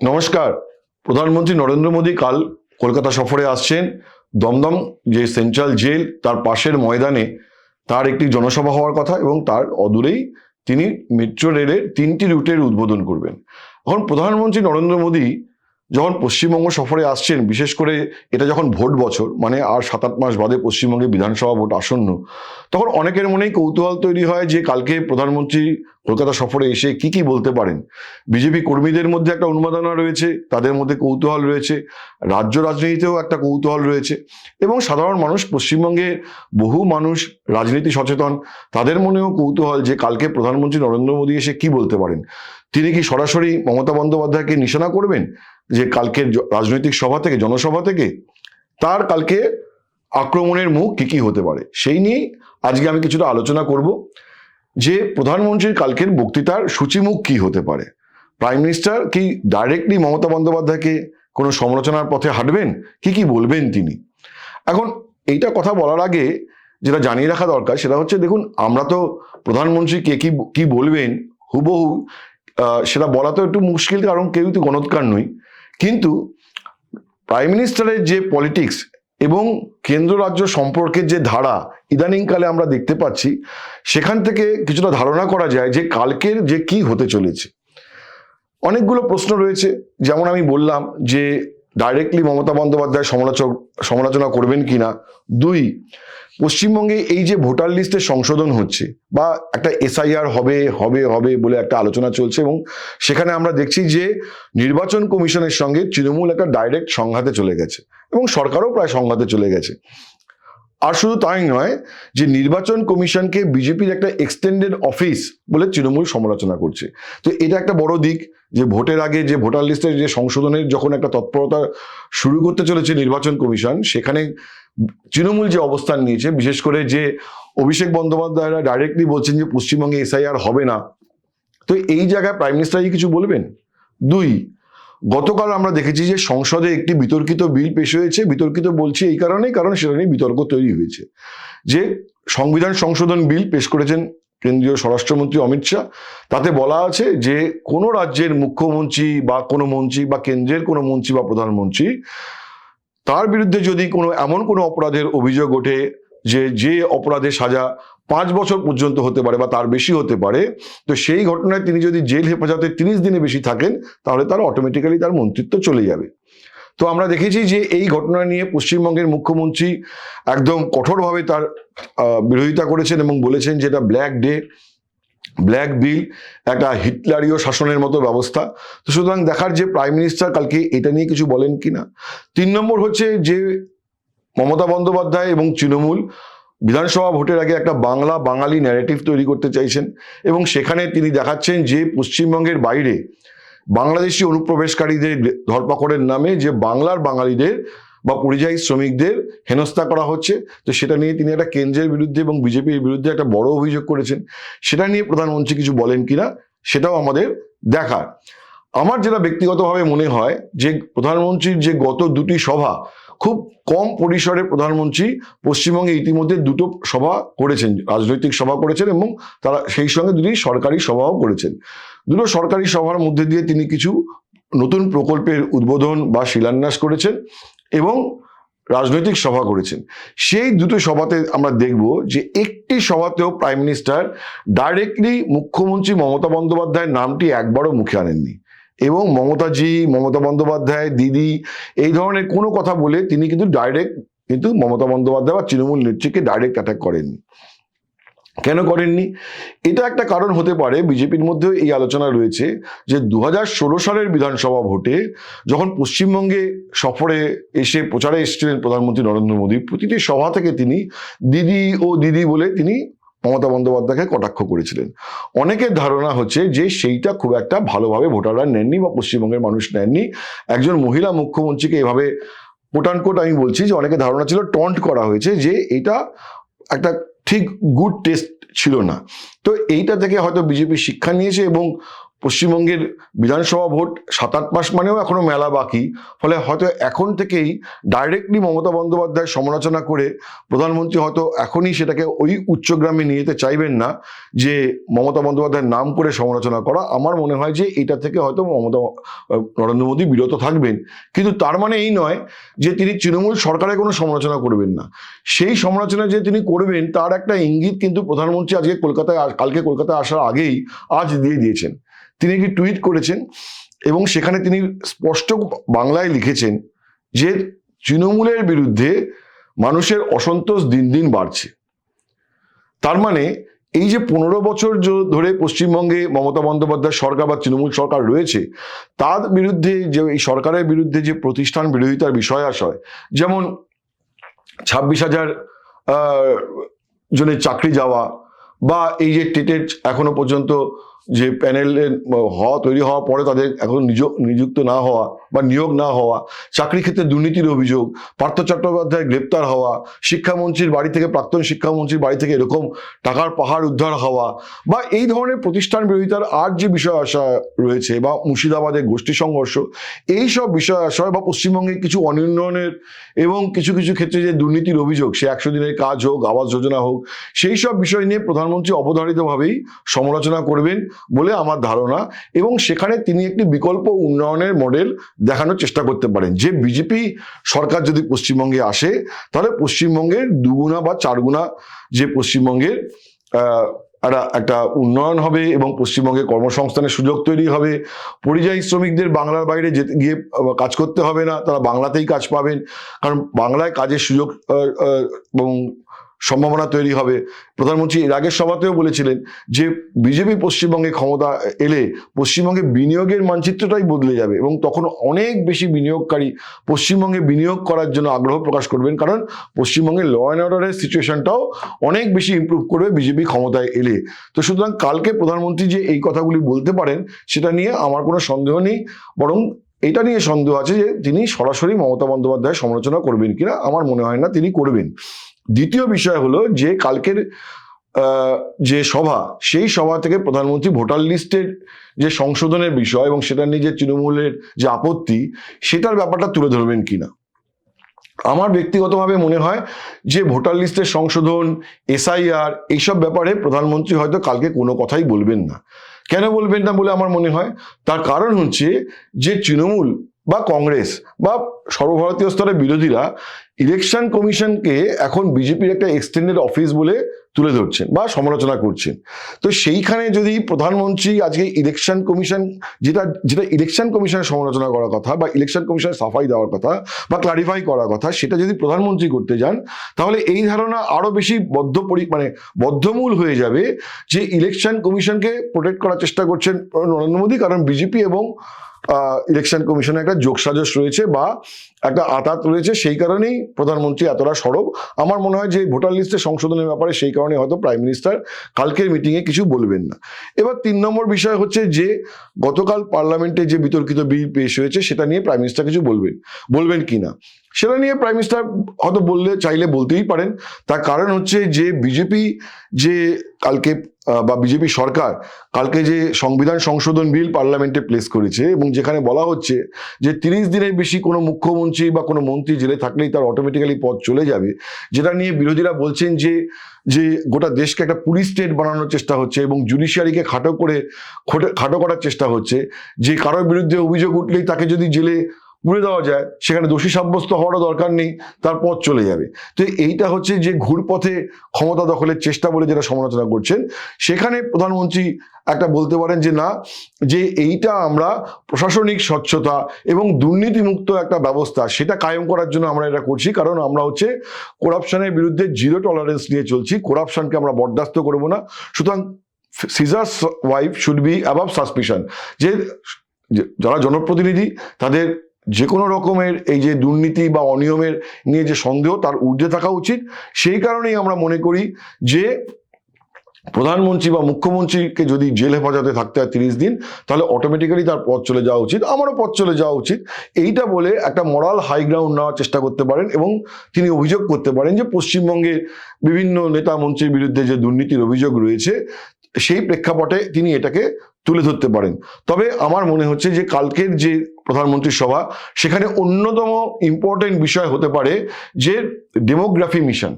নমস্কার। প্রধানমন্ত্রী নরেন্দ্র মোদী কাল কলকাতা সফরে আসছেন। দমদম যে সেন্ট্রাল জেল, তার পাশের ময়দানে তার একটি জনসভা হওয়ার কথা এবং তার অদূরেই তিনি মেট্রো রেলের তিনটি রুটের উদ্বোধন করবেন। এখন প্রধানমন্ত্রী নরেন্দ্র মোদী যখন পশ্চিমবঙ্গ সফরে আসছেন, বিশেষ করে এটা যখন ভোট বছর মানে আর সাত আট মাস বাদে পশ্চিমবঙ্গে বিধানসভা ভোট আসন্ন, তখন অনেকের মনেই কৌতূহল তৈরি হয় যে কালকে প্রধানমন্ত্রী কলকাতা সফরে এসে কি কি বলতে পারেন। বিজেপি কর্মীদের মধ্যে একটা উন্মাদনা রয়েছে, তাদের মধ্যে কৌতূহল রয়েছে, রাজ্য রাজনীতিতেও একটা কৌতূহল রয়েছে এবং সাধারণ মানুষ, পশ্চিমবঙ্গে বহু মানুষ রাজনীতি সচেতন, তাদের মনেও কৌতূহল যে কালকে প্রধানমন্ত্রী নরেন্দ্র মোদী এসে কি বলতে পারেন। তিনি কি সরাসরি মমতা বন্দ্যোপাধ্যায়কে নিশানা করবেন? যে কালকের রাজনৈতিক সভা থেকে, জনসভা থেকে, তার কালকে আক্রমণের মুখ কি কি হতে পারে? সেই নিয়েই আজকে আমি কিছুটা আলোচনা করব যে প্রধানমন্ত্রীর কালকের বক্তৃতার সূচিমুখ কি হতে পারে? প্রাইম মিনিস্টার কি ডাইরেক্টলি মমতা বন্দ্যোপাধ্যায়কে কোনো সমালোচনার পথে হাঁটবেন? কি কি বলবেন তিনি? এখন এইটা কথা বলার আগে যেটা জানিয়ে রাখা দরকার সেটা হচ্ছে দেখুন, আমরা তো প্রধানমন্ত্রী কে কি কি বলবেন, হুবহু সেটা বলা তো একটু মুশকিল, কারণ কেউ তো গণৎকার নই। কিন্তু প্রাইম মিনিস্টারের যে পলিটিক্স এবং কেন্দ্র রাজ্য সম্পর্কের যে ধারা ইদানিংকালে আমরা দেখতে পাচ্ছি, সেখান থেকে কিছুটা ধারণা করা যায় যে কালকের যে কি হতে চলেছে। অনেকগুলো প্রশ্ন রয়েছে। যেমন আমি বললাম যে ডাইরেক্টলি মমতা বন্দ্যোপাধ্যায় সমালোচক সমালোচনা করবেন কিনা? দুই, পশ্চিমবঙ্গে এই যে ভোটার লিস্টে সংশোধন হচ্ছে বা একটা এসআইআর হবে হবে হবে বলে একটা আলোচনা চলছে এবং সেখানে আমরা দেখছি যে নির্বাচন কমিশনের সঙ্গে তৃণমূল একটা ডাইরেক্ট সংঘাতে চলে গেছে এবং সরকারও প্রায় সংঘাতে চলে গেছে। আর শুধু তাই নয়, যে নির্বাচন কমিশনকে বিজেপির একটা এক্সটেন্ডেড অফিস বলে তৃণমূল সমালোচনা করছে। তো এটা একটা বড় দিক যে ভোটের আগে যে ভোটার লিস্টের যে সংশোধনের যখন একটা তৎপরতা শুরু করতে চলেছে নির্বাচন কমিশন, সেখানে তৃণমূল যে অবস্থান নিয়েছে, বিশেষ করে যে অভিষেক বন্দ্যোপাধ্যায়রা ডাইরেক্টলি বলছেন যে পশ্চিমবঙ্গে এসআইআর হবে না। তো এই জায়গায় প্রাইম মিনিস্টার কিছু বলবেন? দুই গতকাল আমরা দেখেছি যে সংসদে একটি বিতর্কিত বিল পেশ হয়েছে। বিতর্কিত বলছি এই কারণেই, কারণ সেটা নিয়ে বিতর্ক তৈরি হয়েছে। যে সংবিধান সংশোধন বিল পেশ করেছেন কেন্দ্রীয় স্বরাষ্ট্রমন্ত্রী অমিত শাহ, তাতে বলা আছে যে কোনো রাজ্যের মুখ্যমন্ত্রী বা কোনো মন্ত্রী বা কেন্দ্রের কোনো মন্ত্রী বা প্রধানমন্ত্রী, তার বিরুদ্ধে যদি কোনো, এমন কোনো অপরাধের অভিযোগ ওঠে যে যে অপরাধে সাজা পাঁচ বছর পর্যন্ত হতে পারে বা তার বেশি হতে পারে, তো সেই ঘটনায় তিনি যদি জেল হেফাজতে তিরিশ দিনে বেশি থাকেন, তাহলে তার অটোমেটিক্যালি তার মন্ত্রিত্ব চলে যাবে। তো আমরা দেখেছি যে এই ঘটনা নিয়ে পশ্চিমবঙ্গের মুখ্যমন্ত্রী একদম কঠোরভাবে তার বিরোধিতা করেছেন এবং বলেছেন যে এটা ব্ল্যাক ডে, ব্ল্যাক বিল, একটা হিটলারীয় শাসনের মতো ব্যবস্থা। তো সুতরাং দেখার যে প্রাইম মিনিস্টার কালকে এটা নিয়ে কিছু বলেন কিনা? তিন নম্বর হচ্ছে যে মমতা বন্দ্যোপাধ্যায় এবং তৃণমূল বিধানসভা ভোটের আগে একটা বাংলা বাঙালি ন্যারেটিভ তৈরি করতে চাইছেন এবং সেখানে তিনি দেখাচ্ছেন যে পশ্চিমবঙ্গের বাইরে বাংলাদেশি অনুপ্রবেশকারীদের ধরপাকড়ের নামে যে বাংলার বাঙালিদের বা পরিযায়ী শ্রমিকদের হেনস্থা করা হচ্ছে, তো সেটা নিয়ে তিনি একটা কেন্দ্রের বিরুদ্ধে এবং বিজেপির বিরুদ্ধে একটা বড় অভিযোগ করেছেন। সেটা নিয়ে প্রধানমন্ত্রী কিছু বলেন কিনা, সেটাও আমাদের দেখার। আমার যেটা ব্যক্তিগতভাবে মনে হয় যে প্রধানমন্ত্রীর যে গত দুটি সভা খুব কম পরিসরে প্রধানমন্ত্রী পশ্চিমবঙ্গে ইতিমধ্যে দুটো সভা করেছেন, রাজনৈতিক সভা করেছেন এবং তারা সেই সঙ্গে দুটি সরকারি সভাও করেছেন। দুটো সরকারি সভার মধ্যে দিয়ে তিনি কিছু নতুন প্রকল্পের উদ্বোধন বা শিলান্যাস করেছেন এবং রাজনৈতিক সভা করেছেন। সেই দুটো সভাতে আমরা দেখব যে একটি সভাতেও প্রাইম মিনিস্টার ডাইরেক্টলি মুখ্যমন্ত্রী মমতা বন্দ্যোপাধ্যায়ের নামটি একবারও মুখে আনেননি। এবং মমতাজি, মমতা বন্দ্যোপাধ্যায়, দিদি এই ধরনের কোনো কথা বলে তিনি কিন্তু ডাইরেক্ট কিন্তু মমতা বন্দ্যোপাধ্যায় বা তৃণমূল নেত্রীকে ডাইরেক্ট অ্যাটাক করেননি। কেন করেননি? এটা একটা কারণ হতে পারে, বিজেপির মধ্যেও এই আলোচনা রয়েছে যে দু হাজার ষোলো সালের বিধানসভা ভোটে যখন পশ্চিমবঙ্গে সফরে এসে প্রচারে এসেছিলেন প্রধানমন্ত্রী নরেন্দ্র মোদী, প্রতিটি সভা থেকে তিনি দিদি ও দিদি বলে তিনি মমতা বন্দ্যোপাধ্যায়কে কটাক্ষ করেছিলেন। অনেকের ধারণা হচ্ছে যে সেইটা খুব একটা ভালোভাবে ভোটাররা নেননি বা পশ্চিমবঙ্গের মানুষ নেননি। একজন মহিলা মুখ্যমন্ত্রীকে এভাবে কোটানকোট আমি বলছি যে অনেকে ধারণা ছিল টন্ট করা হয়েছে যে এটা একটা ঠিক গুড টেস্ট ছিল না। তো এইটা থেকে হয়তো বিজেপি শিক্ষা নিয়েছে এবং পশ্চিমবঙ্গের বিধানসভা ভোট সাত আট মাস মানেও এখনও মেলা বাকি। ফলে হয়তো এখন থেকেই ডাইরেক্টলি মমতা বন্দ্যোপাধ্যায় সমালোচনা করে প্রধানমন্ত্রী হয়তো এখনই সেটাকে ওই উচ্চগ্রামে নিয়ে যেতে চাইবেন না যে মমতা বন্দ্যোপাধ্যায়ের নাম করে সমালোচনা করা। আমার মনে হয় যে এটা থেকে হয়তো মমতা, নরেন্দ্র মোদী বিরত থাকবেন। কিন্তু তার মানে এই নয় যে তিনি তৃণমূল সরকারের কোনো সমালোচনা করবেন না। সেই সমালোচনা যে তিনি করবেন তার একটা ইঙ্গিত কিন্তু প্রধানমন্ত্রী আজকে কলকাতায় কালকে কলকাতায় আসার আগেই আজ দিয়ে দিয়েছেন। তিনি একটি টুইট করেছেন এবং সেখানে তিনি স্পষ্ট বাংলায় লিখেছেন যে তৃণমূলের বিরুদ্ধে মানুষের অসন্তোষ দিন দিন বাড়ছে। তার মানে এই যে পনেরো বছর ধরে পশ্চিমবঙ্গে মমতা বন্দ্যোপাধ্যায় সরকার বা তৃণমূল সরকার রয়েছে, তার বিরুদ্ধে যে এই সরকারের বিরুদ্ধে যে প্রতিষ্ঠান বিরোধিতার বিষয় আশয়, যেমন ছাব্বিশ হাজার জনের চাকরি যাওয়া বা এই যে টেটের এখনও পর্যন্ত যে প্যানেলের হওয়া, তৈরি হওয়ার পরে তাদের এখন নিযুক্ত না হওয়া বা নিয়োগ না হওয়া, চাকরি ক্ষেত্রে দুর্নীতির অভিযোগ, পার্থ চট্টোপাধ্যায় গ্রেপ্তার হওয়া, শিক্ষামন্ত্রীর বাড়ি থেকে, প্রাক্তন শিক্ষামন্ত্রীর বাড়ি থেকে এরকম টাকার পাহাড় উদ্ধার হওয়া বা এই ধরনের প্রতিষ্ঠান বিরোধিতার আর যে বিষয় আসা রয়েছে বা মুর্শিদাবাদের গোষ্ঠী সংঘর্ষ, এই সব বিষয় আশয় বা পশ্চিমবঙ্গে কিছু অনুন্নয়নের এবং কিছু কিছু ক্ষেত্রে যে দুর্নীতির অভিযোগ, সে একশো দিনের কাজ হোক, আবাস যোজনা হোক, সেই সব বিষয় নিয়ে প্রধানমন্ত্রী অবধারিতভাবেই সমালোচনা করবেন। বলে আমার ধারণা এবং সেখানে তিনি একটি বিকল্প উন্নয়নের মডেল দেখানোর চেষ্টা করতে পারেন। যে বিজেপি সরকার যদি পশ্চিমবঙ্গে আসে, তাহলে পশ্চিমবঙ্গের দুগুণা বা চারগুণা যে পশ্চিমবঙ্গের একটা একটা উন্নয়ন হবে এবং পশ্চিমবঙ্গে কর্মসংস্থানের সুযোগ তৈরি হবে। পরিযায়ী শ্রমিকদের বাংলার বাইরে যেতে গিয়ে কাজ করতে হবে না, তারা বাংলাতেই কাজ পাবেন। কারণ বাংলায় কাজের সুযোগ এবং সম্ভাবনা তৈরি হবে। প্রধানমন্ত্রী এর আগের সভাতেও বলেছিলেন যে, বিজেপি পশ্চিমবঙ্গে ক্ষমতা এলে পশ্চিমবঙ্গে বিনিয়োগের মানচিত্রটাই বদলে যাবে এবং তখন অনেক বেশি বিনিয়োগকারী পশ্চিমবঙ্গে বিনিয়োগ করার জন্য আগ্রহ প্রকাশ করবেন। কারণ পশ্চিমবঙ্গের ল অ্যান্ড অর্ডারের সিচুয়েশনটাও অনেক বেশি ইমপ্রুভ করবে বিজেপি ক্ষমতায় এলে। তো সুতরাং কালকে প্রধানমন্ত্রী যে এই কথাগুলি বলতে পারেন, সেটা নিয়ে আমার কোনো সন্দেহ নেই। বরং এটা নিয়ে সন্দেহ আছে যে, তিনি সরাসরি মমতা বন্দ্যোপাধ্যায়ের সমালোচনা করবেন কিনা, আমার মনে হয় না তিনি করবেন। দ্বিতীয় বিষয় হলো যে কালকের যে সভা, সেই সভা থেকে প্রধানমন্ত্রী ভোটার লিস্টের যে সংশোধনের বিষয় এবং সেটা নিয়ে যে তৃণমূলের যে আপত্তি, সেটার ব্যাপারটা তুলে ধরবেন কিনা? আমার ব্যক্তিগতভাবে মনে হয় যে ভোটার লিস্টের সংশোধন, এসআইআর এইসব ব্যাপারে প্রধানমন্ত্রী হয়তো কালকে কোনো কথাই বলবেন না। কেন বলবেন না বলে আমার মনে হয়? তার কারণ হচ্ছে যে তৃণমূল বা কংগ্রেস বা সর্বভারতীয় স্তরে বিরোধীরা ইলেকশন কমিশনকে এখন বিজেপির একটা এক্সটেন্ডেড অফিস বলে তুলে ধরছেন বা সমালোচনা করছেন। তো সেইখানে যদি প্রধানমন্ত্রী আজকে ইলেকশন কমিশন যেটা যেটা ইলেকশন কমিশনের সমালোচনা করার কথা বা ইলেকশন কমিশনের সাফাই দেওয়ার কথা বা ক্লারিফাই করার কথা, সেটা যদি প্রধানমন্ত্রী করতে যান, তাহলে এই ধারণা আরও বেশি বদ্ধ মানে বদ্ধমূল হয়ে যাবে যে ইলেকশন কমিশনকে প্রোটেক্ট করার চেষ্টা করছেন নরেন্দ্র মোদী, কারণ বিজেপি এবং ইলেকশন কমিশনে একটা যোগসাজশ রয়েছে বা একটা আতাত রয়েছে, সেই কারণেই প্রধানমন্ত্রী এতটা সরব। আমার মনে হয় যে ভোটার লিস্টে সংশোধনের ব্যাপারে সেই কারণে হয়তো প্রাইম মিনিস্টার কালকের মিটিংয়ে কিছু বলবেন না। এবার তিন নম্বর বিষয় হচ্ছে যে, গতকাল পার্লামেন্টে যে বিতর্কিত বিল পেশ হয়েছে, সেটা নিয়ে প্রাইম মিনিস্টার কিছু বলবেন। বলবেন কি না? সেটা নিয়ে প্রাইম মিনিস্টার হয়তো বললে, চাইলে বলতেই পারেন। তার কারণ হচ্ছে যে বিজেপি যে কালকে বা বিজেপি সরকার কালকে যে সংবিধান সংশোধন বিল পার্লামেন্টে প্লেস করেছে এবং যেখানে বলা হচ্ছে যে তিরিশ দিনের বেশি কোনো মুখ্যমন্ত্রী বা কোনো মন্ত্রী জেলে থাকলেই তার অটোমেটিক্যালি পদ চলে যাবে, যেটা নিয়ে বিরোধীরা বলছেন যে যে গোটা দেশকে একটা পুলিশ স্টেট বানানোর চেষ্টা হচ্ছে এবং জুডিশিয়ারিকে খাটো করে খোটে- করার চেষ্টা হচ্ছে। যে কারোর বিরুদ্ধে অভিযোগ উঠলেই তাকে যদি জেলে পুড়ে দেওয়া যায়, সেখানে দোষী সাব্যস্ত হওয়ারও দরকার নেই, তার পথ চলে যাবে। তো এইটা হচ্ছে যে ঘুরপথে ক্ষমতা দখলের চেষ্টা বলে যেটা সমালোচনা করছেন, সেখানে প্রধানমন্ত্রী একটা বলতে পারেন যে না, যে এইটা আমরা প্রশাসনিক স্বচ্ছতা এবং দুর্নীতিমুক্ত একটা ব্যবস্থা, সেটা কায়েম করার জন্য আমরা এটা করছি, কারণ আমরা হচ্ছে করাপশনের বিরুদ্ধে জিরো টলারেন্স নিয়ে চলছি করাপশনকে আমরা বরদাস্ত করব না। সুতরাং Caesar's wife should be above suspicion যে যে যারা জনপ্রতিনিধি, তাদের যে কোনো রকমের এই যে দুর্নীতি বা অনিয়মের নিয়ে যে সন্দেহ তার ঊর্ধ্বে থাকা উচিত। সেই কারণেই আমরা মনে করি যে প্রধানমন্ত্রী বা মুখ্যমন্ত্রীকে যদি জেল হেফাজতে থাকতে হয় তিরিশ দিন, তাহলে অটোমেটিক্যালি তার পথ চলে যাওয়া উচিত। আমারও পথ চলে যাওয়া উচিত। এইটা বলে একটা মরাল হাই গ্রাউন্ড নেওয়ার চেষ্টা করতে পারেন এবং তিনি অভিযোগ করতে পারেন যে পশ্চিমবঙ্গে বিভিন্ন নেতা মন্ত্রীর বিরুদ্ধে যে দুর্নীতির অভিযোগ রয়েছে, সেই প্রেক্ষাপটে তিনি এটাকে তুলে ধরতে পারেন। তবে আমার মনে হচ্ছে যে কালকের যে প্রধানমন্ত্রী সভা, সেখানে অন্যতম ইম্পর্টেন্ট বিষয় হতে পারে যে ডেমোগ্রাফি মিশন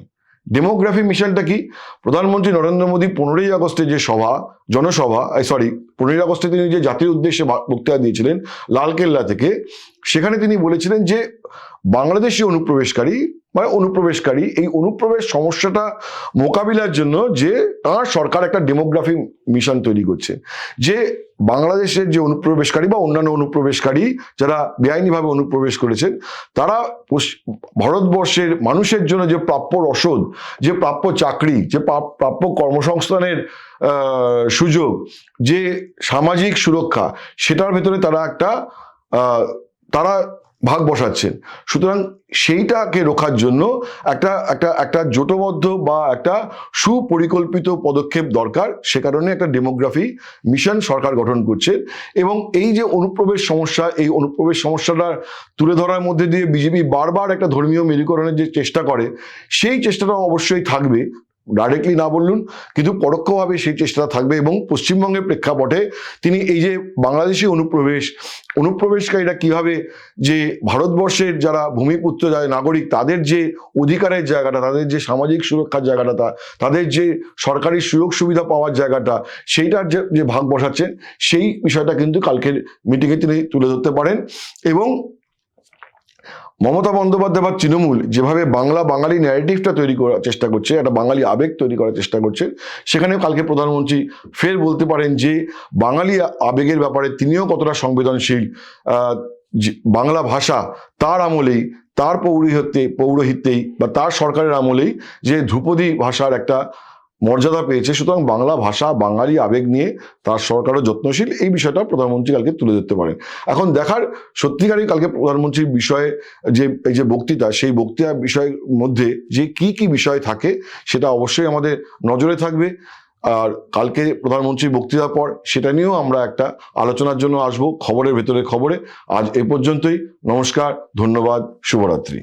ডেমোগ্রাফি মিশনটা কি? প্রধানমন্ত্রী নরেন্দ্র মোদী পনেরোই আগস্টে যে সভা জনসভা সরি পনেরোই আগস্টে তিনি যে জাতির উদ্দেশ্যে বক্তৃতা দিয়েছিলেন লালকেল্লা থেকে, সেখানে তিনি বলেছিলেন যে বাংলাদেশি অনুপ্রবেশকারী মানে অনুপ্রবেশকারী, এই অনুপ্রবেশ সমস্যাটা মোকাবিলার জন্য যে তাঁর সরকার একটা ডেমোগ্রাফি মিশন তৈরি করছে। যে বাংলাদেশের যে অনুপ্রবেশকারী বা অন্যান্য অনুপ্রবেশকারী যারা বেআইনিভাবে অনুপ্রবেশ করেছেন, তারা ভারতবর্ষের মানুষের জন্য যে প্রাপ্য রসদ, যে প্রাপ্য চাকরি, যে প্রাপ- প্রাপ্য কর্মসংস্থানের সুযোগ যে সামাজিক সুরক্ষা, সেটার ভেতরে তারা একটা তারা ভাগ বসাচ্ছেন। সুতরাং সেইটাকে রোখার জন্য একটা একটা একটা জোটবদ্ধ বা একটা সুপরিকল্পিত পদক্ষেপ দরকার। সে কারণে একটা ডেমোগ্রাফি মিশন সরকার গঠন করছে এবং এই যে অনুপ্রবেশ সমস্যা, এই অনুপ্রবেশ সমস্যাটা তুলে ধরার মধ্যে দিয়ে বিজেপি বারবার একটা ধর্মীয় মেরুকরণের যে চেষ্টা করে, সেই চেষ্টাটা অবশ্যই থাকবে। ডাইরেক্টলি না বললুন, কিন্তু পরোক্ষভাবে সেই চেষ্টা থাকবে এবং পশ্চিমবঙ্গের প্রেক্ষাপটে তিনি এই যে বাংলাদেশি অনুপ্রবেশ, অনুপ্রবেশকারীরা কীভাবে যে ভারতবর্ষের যারা ভূমিপুত্র, যারা নাগরিক, তাদের যে অধিকারের জায়গাটা, তাদের যে সামাজিক সুরক্ষার জায়গাটা তাদের যে সরকারি সুযোগ সুবিধা পাওয়ার জায়গাটা, সেইটার যে যে ভাগ বসাচ্ছেন, সেই বিষয়টা কিন্তু কালকের মিটিংয়ে তিনি তুলে ধরতে পারেন এবং মমতা বন্দ্যোপাধ্যায় বা তৃণমূল যেভাবে বাংলা বাঙালি ন্যারেটিভটা তৈরি করার চেষ্টা করছে, একটা বাঙালি আবেগ তৈরি করার চেষ্টা করছে, সেখানেও কালকে প্রধানমন্ত্রী ফের বলতে পারেন যে, বাঙালি আবেগের ব্যাপারে তিনিও কতটা সংবেদনশীল বাংলা ভাষা তার আমলেই, তার পৌরোহিত্যে, পৌরোহিত্যেই বা তার সরকারের আমলেই যে ধ্রুপদী ভাষার একটা মর্যাদা পেয়েছে। সুতরাং বাংলা ভাষা, বাঙালি আবেগ নিয়ে তার সরকারও যত্নশীল। এই বিষয়টা প্রধানমন্ত্রী কালকে তুলে ধরতে পারেন। এখন দেখার সত্যিকারই কালকে প্রধানমন্ত্রীর বিষয়ে যে, এই যে বক্তৃতা, সেই বক্তৃতার বিষয়ের মধ্যে যে কি কি বিষয় থাকে সেটা অবশ্যই আমাদের নজরে থাকবে। আর কালকে প্রধানমন্ত্রীর বক্তৃতার পর সেটা নিয়েও আমরা একটা আলোচনার জন্য আসব, খবরের ভেতরে খবরে। আজ এ পর্যন্তই। নমস্কার, ধন্যবাদ, শুভরাত্রি।